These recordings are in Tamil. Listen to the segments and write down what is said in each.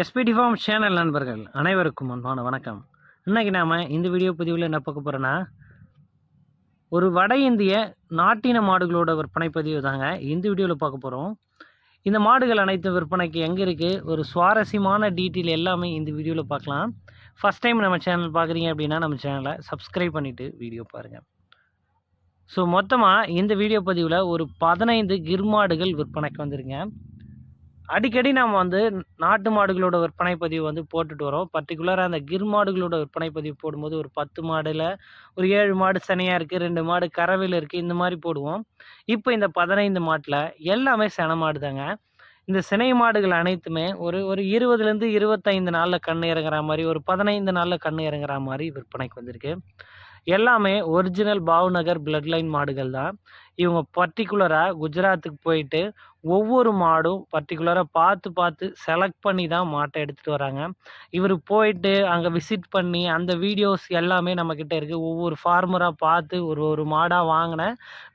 எஸ்பிடி ஃபார்ம் சேனல் நண்பர்கள் அனைவருக்கும் அன்பான வணக்கம். இன்னைக்கு நாம் இந்த வீடியோ பதிவில் என்ன பார்க்க போகிறோன்னா ஒரு வட இந்திய நாட்டின மாடுகளோட விற்பனை பதிவு தாங்க இந்த வீடியோவில் பார்க்க போகிறோம் இந்த மாடுகள் அனைத்து விற்பனைக்கு எங்கே இருக்குது ஒரு சுவாரஸ்யமான டீட்டெயில் எல்லாமே இந்த வீடியோவில் பார்க்கலாம். ஃபஸ்ட் டைம் நம்ம சேனல் பார்க்குறீங்க அப்படின்னா நம்ம சேனலை சப்ஸ்கிரைப் பண்ணிவிட்டு வீடியோ பாருங்கள் ஸோ மொத்தமாக இந்த வீடியோ பதிவில் ஒரு பதினைந்து கிர்மாடுகள் விற்பனைக்கு வந்துருங்க. அடிக்கடி நாம் வந்து நாட்டு மாடுகளோட விற்பனை பதிவு வந்து போட்டுட்டு வரோம். பர்டிகுலராக அந்த கிர் மாடுகளோட விற்பனை பதிவு போடும்போது ஒரு பத்து மாடில் ஒரு ஏழு மாடு சனையாக இருக்குது ரெண்டு மாடு கறவையில் இருக்குது இந்த மாதிரி போடுவோம். இப்போ இந்த பதினைந்து மாட்டில் எல்லாமே சென மாடு தாங்க இந்த சினை மாடுகள் அனைத்துமே ஒரு ஒரு இருபதுலேருந்து இருபத்தைந்து நாளில் கண் இறங்குற மாதிரி ஒரு பதினைந்து நாளில் கண் இறங்குற மாதிரி விற்பனைக்கு வந்திருக்கு. எல்லாமே ஒரிஜினல் பாவ்நகர் பிளட் லைன் மாடுகள் தான் இவங்க பர்டிகுலராக குஜராத்துக்கு போயிட்டு ஒவ்வொரு மாடும் பர்டிகுலராக பார்த்து பார்த்து செலக்ட் பண்ணி தான் மாட்டை எடுத்துகிட்டு வராங்க. இவர் போயிட்டு அங்கே விசிட் பண்ணி அந்த வீடியோஸ் எல்லாமே நம்மக்கிட்ட இருக்குது ஒவ்வொரு ஃபார்மராக பார்த்து ஒரு ஒரு மாடாக வாங்கின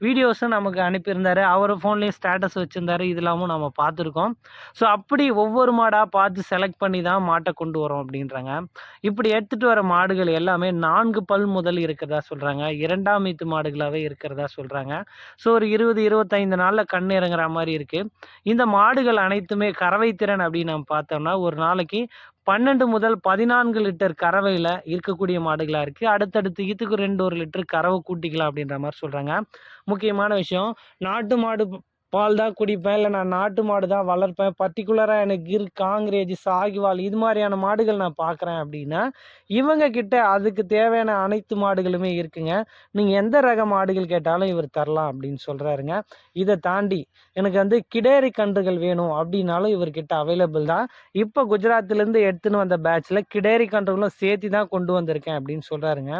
வீடியோஸும் நமக்கு அனுப்பியிருந்தாரு. அவர் ஃபோன்லேயும் ஸ்டேட்டஸ் வச்சுருந்தார். இதெல்லாமும் நம்ம பார்த்துருக்கோம். ஸோ அப்படி ஒவ்வொரு மாடாக பார்த்து செலக்ட் பண்ணி தான் மாட்டை கொண்டு வரோம் அப்படின்றாங்க. இப்படி எடுத்துகிட்டு வர மாடுகள் எல்லாமே நான்கு பல் முதல் இருக்கிறதா சொல்கிறாங்க இரண்டாம் மீத்து மாடுகளாகவே இருக்கிறதா சொல்கிறாங்க ஸோ ஒரு இருபது இருபத்தைந்து நாளில் கண் இறங்குற மாதிரி இருக்குது இந்த மாடுகள் அனைத்துமே கறவை திறன் அப்படின்னு நம்ம பார்த்தோம்னா ஒரு நாளைக்கு பன்னெண்டு முதல் பதினான்கு லிட்டர் கறவையில் இருக்கக்கூடிய மாடுகளாக இருக்குது அடுத்தடுத்து இதுக்கு ரெண்டு ஒரு லிட்டர் கறவை கூட்டிக்கலாம் அப்படின்ற மாதிரி சொல்கிறாங்க முக்கியமான விஷயம் நாட்டு மாடு பால் தான் குடிப்பேன் இல்லை நான் நாட்டு மாடு தான் வளர்ப்பேன். பர்டிகுலராக எனக்கு கிர் காங்கிரேஜ் சாகிவால் இது மாதிரியான மாடுகள் நான் பார்க்குறேன் அப்படின்னா இவங்க கிட்ட அதுக்கு தேவையான அனைத்து மாடுகளுமே இருக்குங்க. நீங்கள் எந்த ரக மாடுகள் கேட்டாலும் இவர் தரலாம் அப்படின்னு சொல்கிறாருங்க இதை தாண்டி எனக்கு வந்து கிடேரி கன்றுகள் வேணும் அப்படின்னாலும் இவர்கிட்ட அவைலபிள் தான். இப்போ குஜராத்லேருந்து எடுத்துன்னு வந்த பேட்சில் கிடேரி கன்றுகளும் சேர்த்து தான் கொண்டு வந்திருக்கேன் அப்படின்னு சொல்கிறாருங்க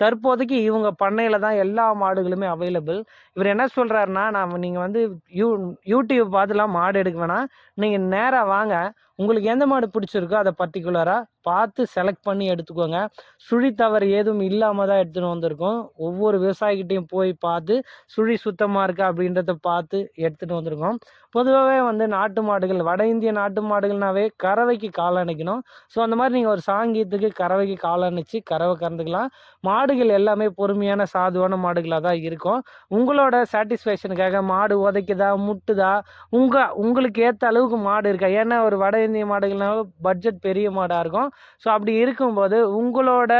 தற்போதைக்கு இவங்க பண்ணையில் தான் எல்லா மாடுகளுமே அவைலபிள் இவர் என்ன சொல்கிறாருன்னா நான் நீங்கள் வந்து யூ யூடியூப் பார்த்துலாம் மாடு எடுக்க வேணாம். நீங்கள் நேராக வாங்க. உங்களுக்கு எந்த மாடு பிடிச்சிருக்கோ அதை பர்டிகுலராக பார்த்து செலக்ட் பண்ணி எடுத்துக்கோங்க. சுழி தவறு ஏதும் இல்லாமல் தான் எடுத்துகிட்டு வந்திருக்கோம். ஒவ்வொரு விவசாயிகிட்டையும் போய் பார்த்து சுழி சுத்தமாக இருக்கா அப்படின்றத பார்த்து எடுத்துகிட்டு வந்திருக்கோம். பொதுவாகவே வந்து நாட்டு மாடுகள் வட இந்திய நாட்டு மாடுகள்னாவே கறவைக்கு கால் அணைக்கணும். ஸோ அந்த மாதிரி நீங்கள் ஒரு சாங்கியத்துக்கு கறவைக்கு கால் அணைச்சி கறவை கறந்துக்கலாம். மாடுகள் எல்லாமே பொறுமையான சாதுவான மாடுகளாக தான் இருக்கும். உங்களோட சாட்டிஸ்ஃபேக்ஷனுக்காக மாடு உதைக்குதா முட்டுதா? உங்கள் உங்களுக்கு ஏற்ற அளவுக்கு மாடு இருக்கா? ஏன்னா ஒரு வட இந்திய மாடுகள்னால பட்ஜெட் பெரிய மாடாக இருக்கும். ஸோ அப்படி இருக்கும்போது உங்களோட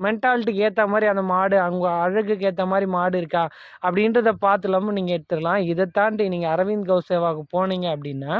மென்டாலிட்டிக்கு ஏற்ற மாதிரி அந்த மாடு அவங்க அழகுக்கு ஏற்ற மாதிரி மாடு இருக்கா? அப்படின்றத பார்த்து நீங்கள் எடுத்துடலாம். இதை தாண்டி நீங்கள் அரவிந்த் கௌசேவாவுக்கு போனீங்க அப்படின்னா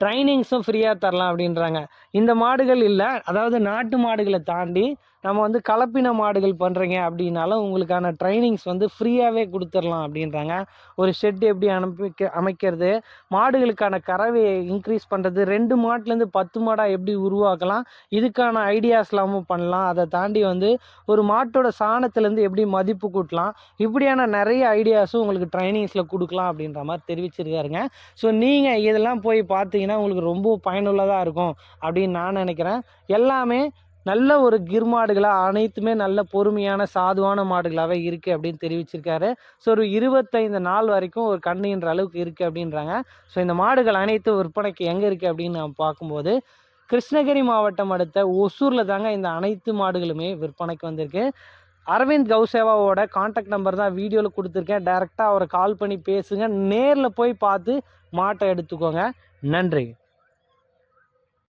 ட்ரைனிங்ஸும் ஃப்ரீயாக தரலாம் அப்படின்றாங்க. இந்த மாடுகள் இல்லை. அதாவது நாட்டு மாடுகளை தாண்டி நம்ம வந்து கலப்பின மாடுகள் பண்ணுறீங்க அப்படின்னாலும் உங்களுக்கான ட்ரைனிங்ஸ் வந்து ஃப்ரீயாகவே கொடுத்துடலாம் அப்படின்றாங்க. ஒரு ஷெட் எப்படி அனுப்பி அமைக்கிறது மாடுகளுக்கான கறவையை இன்க்ரீஸ் பண்ணுறது ரெண்டு மாட்டிலேருந்து பத்து மாடாக எப்படி உருவாக்கலாம் இதுக்கான ஐடியாஸ்லாமும் பண்ணலாம். அதை தாண்டி வந்து ஒரு மாட்டோட சாணத்துலேருந்து எப்படி மதிப்பு கூட்டலாம் இப்படியான நிறைய ஐடியாஸும் உங்களுக்கு ட்ரைனிங்ஸில் கொடுக்கலாம் அப்படின்ற மாதிரி தெரிவிச்சிருக்காருங்க. ஸோ நீங்கள் இதெல்லாம் போய் பார்த்தீங்கன்னா உங்களுக்கு ரொம்ப பயனுள்ளதாக இருக்கும் அப்படின்னு நான் நினைக்கிறேன். எல்லாமே நல்ல ஒரு கிர் மாடுகளாக அனைத்துமே நல்ல பொறுமையான சாதுவான மாடுகளாகவே இருக்குது அப்படின்னு தெரிவிச்சிருக்காரு. ஸோ ஒரு இருபத்தைந்து நாள் வரைக்கும் ஒரு கண்ணுன்ற அளவுக்கு இருக்குது அப்படின்றாங்க. ஸோ இந்த மாடுகள் அனைத்து விற்பனைக்கு எங்கே இருக்குது அப்படின்னு நம்ம பார்க்கும்போது கிருஷ்ணகிரி மாவட்டம் அடுத்த ஒசூரில் தாங்க இந்த அனைத்து மாடுகளுமே விற்பனைக்கு வந்திருக்கு. அரவிந்த் கௌசேவாவோட காண்டாக்ட் நம்பர் தான் வீடியோவில் கொடுத்துருக்கேன். டேரெக்டாக அவரை கால் பண்ணி பேசுங்க. நேரில் போய் பார்த்து மாட்டை எடுத்துக்கோங்க. நன்றி.